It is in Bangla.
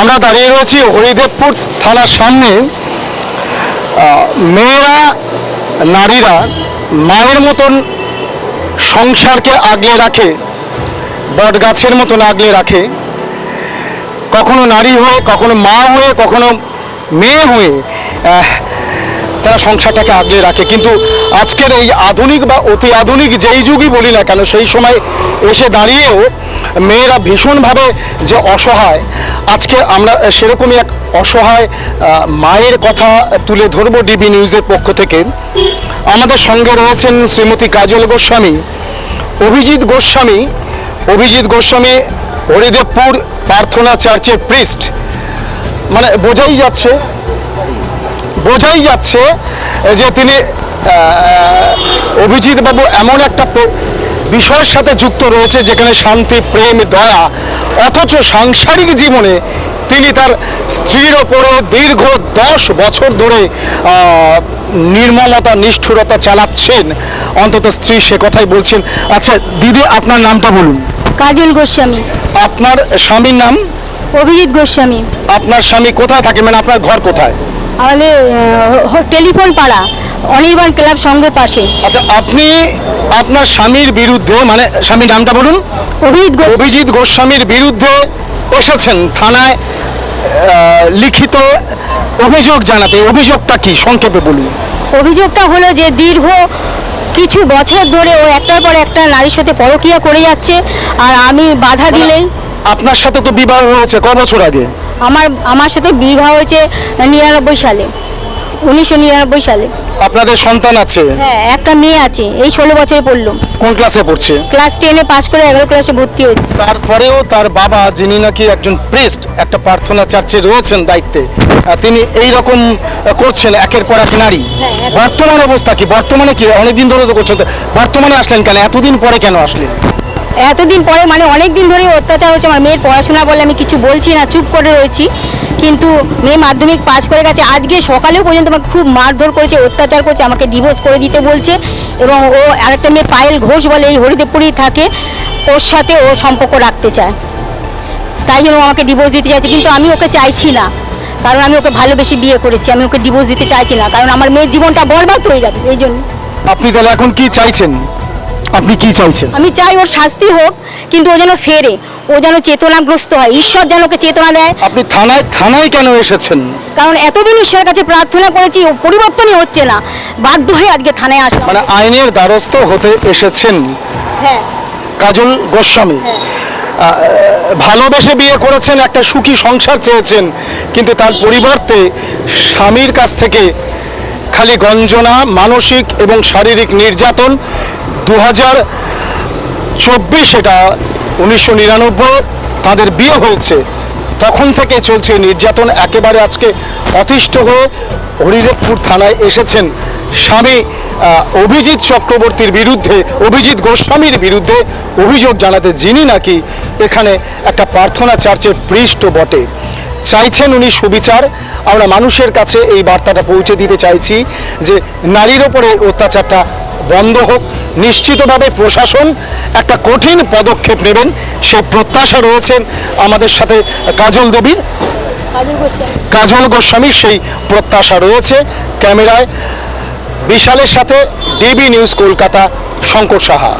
আমরা দাঁড়িয়ে রয়েছি হরিদেবপুর থানার সামনে। মেয়েরা, নারীরা মায়ের মতন সংসারকে আগলে রাখে বট গাছের মতন আগলে রাখে। কখনো নারী হয়ে, কখনো মা হয়ে, কখনো মেয়ে হয়ে সংসারটাকে আগলে রাখে। কিন্তু আজকের এই আধুনিক বা অতি আধুনিক যেই যুগই বলি না কেন, সেই সময় এসে দাঁড়িয়েও মেয়েরা ভীষণভাবে যে অসহায়, আজকে আমরা সেরকমই এক অসহায় মায়ের কথা তুলে ধরবো ডিবি নিউজের পক্ষ থেকে। আমাদের সঙ্গে রয়েছেন শ্রীমতী কাজল গোস্বামী, অভিজিৎ গোস্বামী অভিজিৎ গোস্বামী, হরিদেবপুর প্রার্থনা চার্চের প্রিস্ট মানে বোঝাই যাচ্ছে বোঝাই যাচ্ছে যে তিনি অভিজিৎ বাবু এমন একটা বিষয়ের সাথে যুক্ত রয়েছে যেখানে শান্তি প্রেম দয়া অথচ সাংসারিক জীবনে তিনি তার স্ত্রীর ওপরে দীর্ঘ দশ বছর ধরে আহ, নির্মমতা নিষ্ঠুরতা চালাচ্ছেন। অন্তত স্ত্রী সে কথাই বলছেন। আচ্ছা দিদি আপনার নামটা বলুন। কাজল গোস্বামী। আপনার স্বামীর নাম? অভিজিৎ গোস্বামী। আপনার স্বামী কোথায় থাকে? মানে আপনার ঘর কোথায়? আমাদের টেলিফোন পাড়া অনির্বাণ ক্লাব সঙ্গে পাশে। আচ্ছা আপনি আপনার স্বামীর বিরুদ্ধে মানে স্বামীর নামটা বলুন। অভিজিৎ অভিজিৎ গোস্বামীর বিরুদ্ধে এসেছেন থানায় লিখিত অভিযোগ জানাতে। অভিযোগটা কি? সংক্ষেপে বলুন। অভিযোগটা হলো যে দীর্ঘ কিছু বছর ধরে ও একটার পর একটা নারীর সাথে পরকীয়া করে যাচ্ছে আর আমি বাধা দিলেই আপনার সাথে তো বিবাহ হয়েছে ক বছর আগে? আমার আমার সাথে বিবাহ হয়েছে নিরানব্বই সালে উনিশশো নিরানব্বই সালে। আপনাদের সন্তান আছে? হ্যাঁ একটা মেয়ে আছে এই ষোলো বছরে পড়ল। কোন ক্লাসে পড়ছে? ক্লাস টেনে পাস করে এগারো ক্লাসে ভর্তি হয়েছে। তারপরেও তার বাবা যিনি নাকি একজন প্রেস্ট একটা প্রার্থনা চার্চে রয়েছেন দায়িত্বে তিনি এই রকম করছেন একের পর এক নারী। হ্যাঁ, বর্তমান অবস্থা কি? বর্তমানে কি? অনেকদিন ধরে তো করছেন। বর্তমানে আসলেন কেন? এতদিন পরে কেন আসলেন? এতদিন পরে মানে অনেক দিন ধরে অত্যাচার হচ্ছে, আমার মেয়ের পড়াশোনা বলে আমি কিছু বলছি না, চুপ করে রয়েছি। কিন্তু মেয়ে মাধ্যমিক পাস করে গেছে, আজকে সকালেও পর্যন্ত আমাকে খুব মারধর করেছে, অত্যাচার করছে, আমাকে ডিভোর্স করে দিতে বলছে এবং ও আরেকটা মেয়ে পায়েল ঘোষ বলে এই হরিদেবপুরেই থাকে, ওর সাথে ও সম্পর্ক রাখতে চায়। তাই জন্য আমাকে ডিভোর্স দিতে চাইছে, কিন্তু আমি ওকে চাইছি না। কারণ আমি ওকে ভালোবেসে বিয়ে করেছি, আমি ওকে ডিভোর্স দিতে চাইছি না, কারণ আমার মেয়ের জীবনটা বরবাদ হয়ে যাবে, এই জন্য। আপনি তাহলে এখন কি চাইছেন? আপনি কি চাইছেন? আমি চাই ওর শাস্তি হোক কিন্তু ও যেন ফেরে। ও যেন চেতনাগ্রস্ত হয়। ঈশ্বর যেন ওকে চেতনা দেয়। আপনি থানায় থানায় কেন এসেছেন? কারণ এতদিন ঈশ্বরের কাছে প্রার্থনা করেছি ও পরিবর্তনই হচ্ছে না। বাধ্য হয়ে আজকে থানায় আসলাম। মানে আইনের দ্বারস্থ হতে এসেছেন হ্যাঁ। কাজল গোস্বামী। ভালোবেসে বিয়ে করেছেন একটা সুখী সংসার চেয়েছেন কিন্তু তার পরিবর্তে স্বামীর কাছ থেকে খালি গঞ্জনা মানসিক এবং শারীরিক নির্যাতন দু হাজার চব্বিশ এটা উনিশশো নিরানব্বই, তাদের বিয়ে হয়েছে। তখন থেকে চলছে নির্যাতন, একেবারে আজকে অতিষ্ঠ হয়ে হরিদেবপুর থানায় এসেছেন স্বামী অভিজিৎ চক্রবর্তীর বিরুদ্ধে, অভিজিৎ গোস্বামীর বিরুদ্ধে অভিযোগ জানাতে যিনি নাকি এখানে একটা প্রার্থনা চার্চের পৃষ্ঠ বটে। চাইছেন উনি সুবিচার। আমরা মানুষের কাছে এই বার্তাটা পৌঁছে দিতে চাইছি যে নারীর ওপরে অত্যাচারটা বন্ধ হোক নিশ্চিতভাবে প্রশাসন একটা কঠিন পদক্ষেপ নেবেন সে প্রত্যাশা রয়েছেন আমাদের সাথে কাজল দেবীর। কাজল গোস্বামীর সেই প্রত্যাশা রয়েছে ক্যামেরায় বিশালের সাথে ডিবি নিউজ কলকাতা শঙ্কর সাহা।